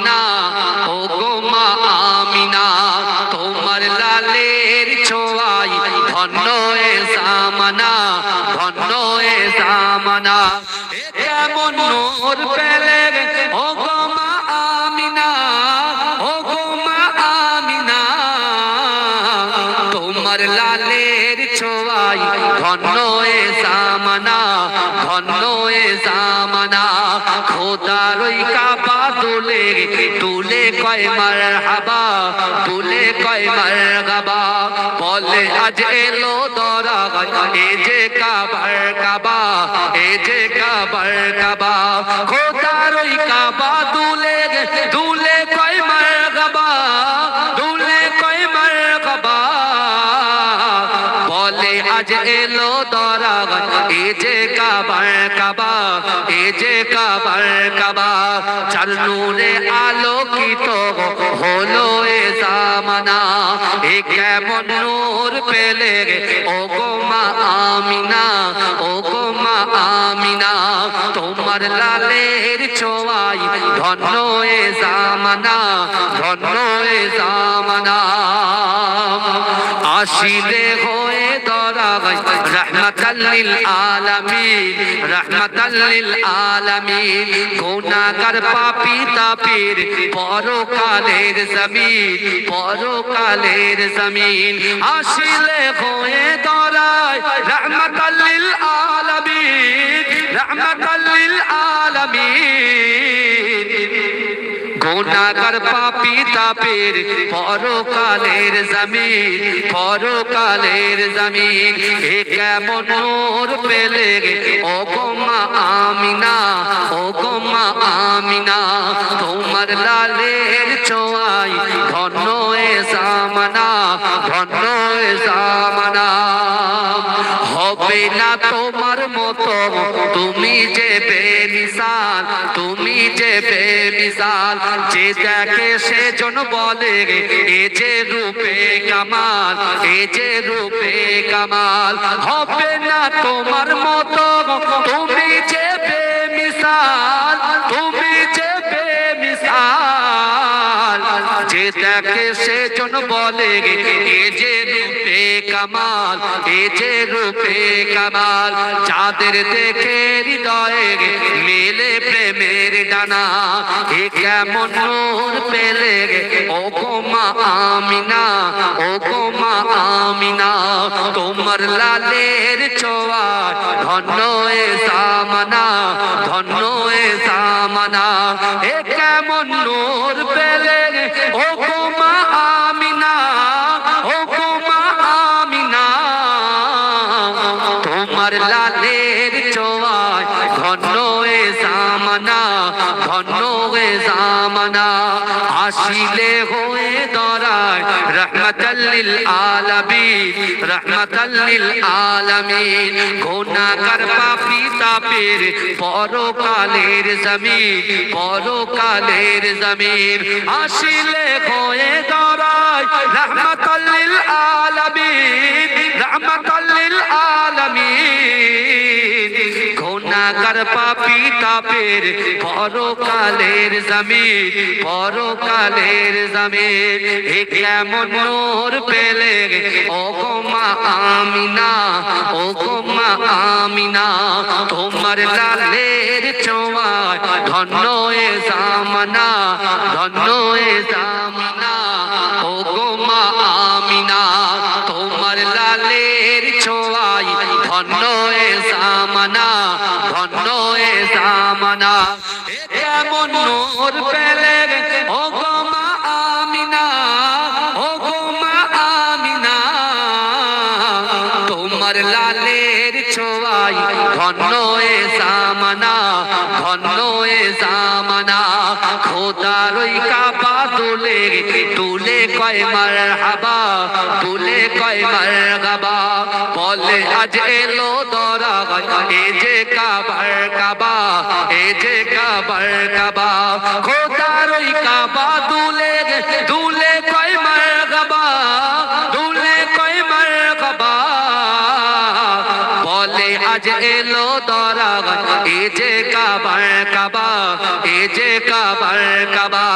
আমিনা ও গো মা আমিনা তোমার লালের ছোঁয়াই ধন্য এ জামানা, ধন্য এ জামানা। কেমন নূর পেলে ও গো মা আমিনা ও গো মা আমিনা তোমার লালের ছোঁয়াই ধন্য তুলে কয় মার হাবা তুলে কয় মার গাবা বলে, আজ এলো দরা এ যে কাবার কাবা, এ যে কাবার কাবা। খোদার ওই কাবা এলো দরা এ যে কাবার কাবা, এ যে কাবার কাবা। চার নূরে আলোকিত হলো এ জামানা, এ কেমন নূর পেলে ও গো মা আমিনা ও গো মা আমিনা, তোমার লালের ছোঁয়াই ধন্য এ জামানা, ধন্য এ জামানা। আসিলে হয়ে দরা রহমতাল্লিল আলামিন রহমতাল্লিল আলামিন। গুনাহগার পাপী তাপীর, পরকালের জমিন পরকালের জমিন। আসিলে হয়ে দরায় রহমতাল্লিল আলামিন রহমতাল্লিল আলামিন। গুনাহগার পাপী তাপের পরকালের জমিন পরকালের জমিন। এ কেমন পেলে ও গোমা আমিনা ও গোমা আমিনা, তোমার লালের ছোঁয়াই ধন্য এ জামানা ধন্য এ জামানা। হবে না তোমার মতো। তুমি যে বেমিসাল তুমি যে বেমিসাল যে দেখে সেজন বলে, এ যে রূপে কামাল, এ যে রূপে কামাল। হবে না তোমার মতো, তুমি যে বেমিসাল তুমি যে দেখে সেজন বলে, এ যে রূপে কামাল, এ যে রূপে কামাল, যাদের দেখে হৃদয়ে মেলে প্রেমের ডানা, এ কেমন নূর পেলে? ও গোমা আমিনা ও গোমা আমিনা, তোমার লালের ছোঁয়া, ধন্য এ সামানা ধন্য এ সামানা এ কেমন নূর পেলে? আসিলে হয়ে দরায় রহমতাল্লিল আলামিন রহমতাল্লিল আলামিন। গুনাহগার পাপী তাপের পরকালের জমিন পরকালের জমিন। আসিলে হয়ে দরায় রহমতাল্লিল আলামিন রহমতাল্লিল আলামিন গুনাহগার পাপী তাপের পরকালের জমিন পরকালের জমিন। এ কেমন নূর পেলে ও গো মা আমিনা ও গো মা আমিনা, তোমার লালের ছোঁয়ায় ধন্য এ জামানা, ধন্য এ জামানা। ও গো মা আমিনা, তোমার লালের ধন্য এ জামানা, ধন্য এ কেমন নূর পেলে আমিনা আমিনা। তোমার লালের ধন্য এ জামানা, ধন্য এ খোদার ওই কাবা তুলে তুলে কয় মার হাবা তুলে কয় মার গাবা বলে, আজ এলো দরা এ যে কাবার কাবা, এ যে কাবার কাবা। খোদার ওই কাবা তুলে তুলে আজ এলো দরা এ যে কাবার কাবা, এ যে কাবার কাবা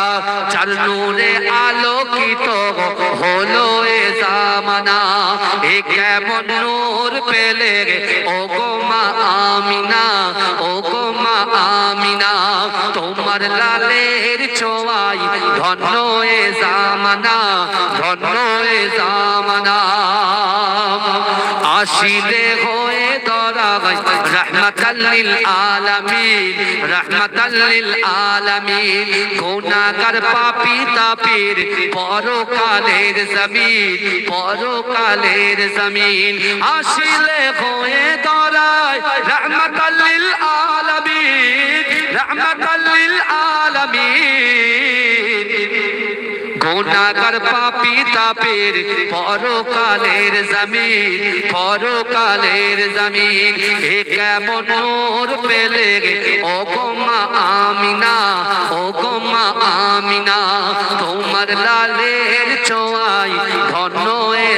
চার নূরে আলোকিত হলো এ জামানা, এ কেমন নূর পেলে ও গো মা আমিনা ও গো মা আমিনা, তোমার লালের ছোঁয়াই ধন্য এ জামানা, ধন্য এ জামানা। আসিলে হয়ে দরাগাই রহমতাল্লিল আলামিন রহমতাল্লিল আলামিন গুনাহগার পাপী তাপির, পরকালের জমিন পরকালের জমিন, আসিলে হয়ে দরাই রহমতাল্লিল আলামিন রহমতাল্লিল আলামিন গুনাহগার পাপী তাপের পরকালের জমিন পরকালের জমিন। এ কেমন পেলে ও গোমা আমিনা ও গোমা আমিনা, তোমার লালের ছোঁয়াই ধন্য এ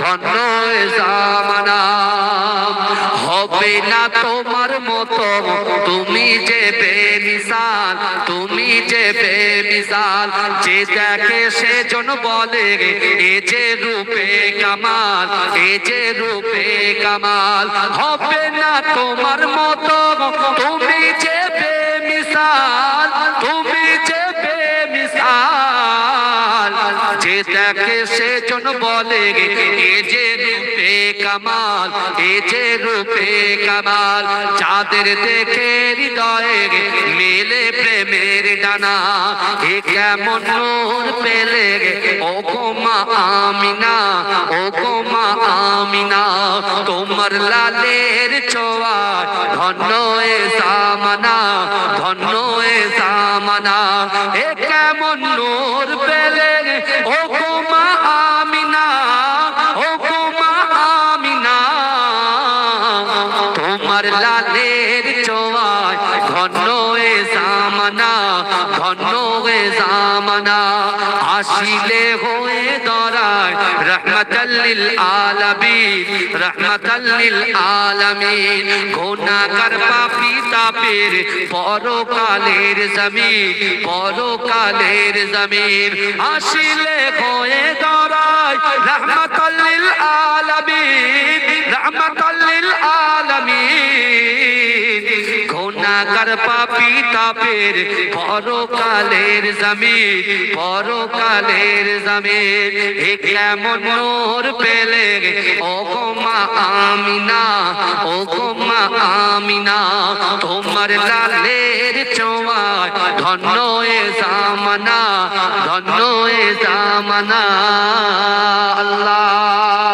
ধন্য এ হবে না তোমার তুমি যে বেমিসাল, তুমি যে বেমিসাল, যে দেখে সেজন বলে এ যে রূপে কামাল, এ যে রূপে কামাল। হবে না তোমার মতো তুমি যে বেমিসাল, তুমি যে বেমিসাল, যে দেখে সেজন বলে এ যে কামাল, এ রূপে কামাল যাদের দেখে হৃদয়ে মেলে প্রেমের ডানা, এ কেমন নূর পেলে ও গোমা আমিনা ও গোমা আমিনা, তোমার লালের ছোঁয়া, ধন্য এ সামনা ধন্য এ সামনা এ কেমন নূর পেলে আসিলে হয়ে দরায় রহমতাল্লিল আলামিন রহমতাল্লিল আলামিন। গুনাহগার পাপী তাপের পরকালের জমিন পরকালের জমিন। আসিলে হয়ে দরায় রহমতাল্লিল আলামিন রহমতাল্লিল আলামিন। গুনাহগার পাপী তাপের পরকালের জমিন পরকালের জমিন। এ কেমন নূর পেলে ও গোমা আমিনা ও গোমা আমিনা, তোমার লালের চোয়ায় ধন্য এ জামানা, ধন্য এ জামানা। আল্লাহ।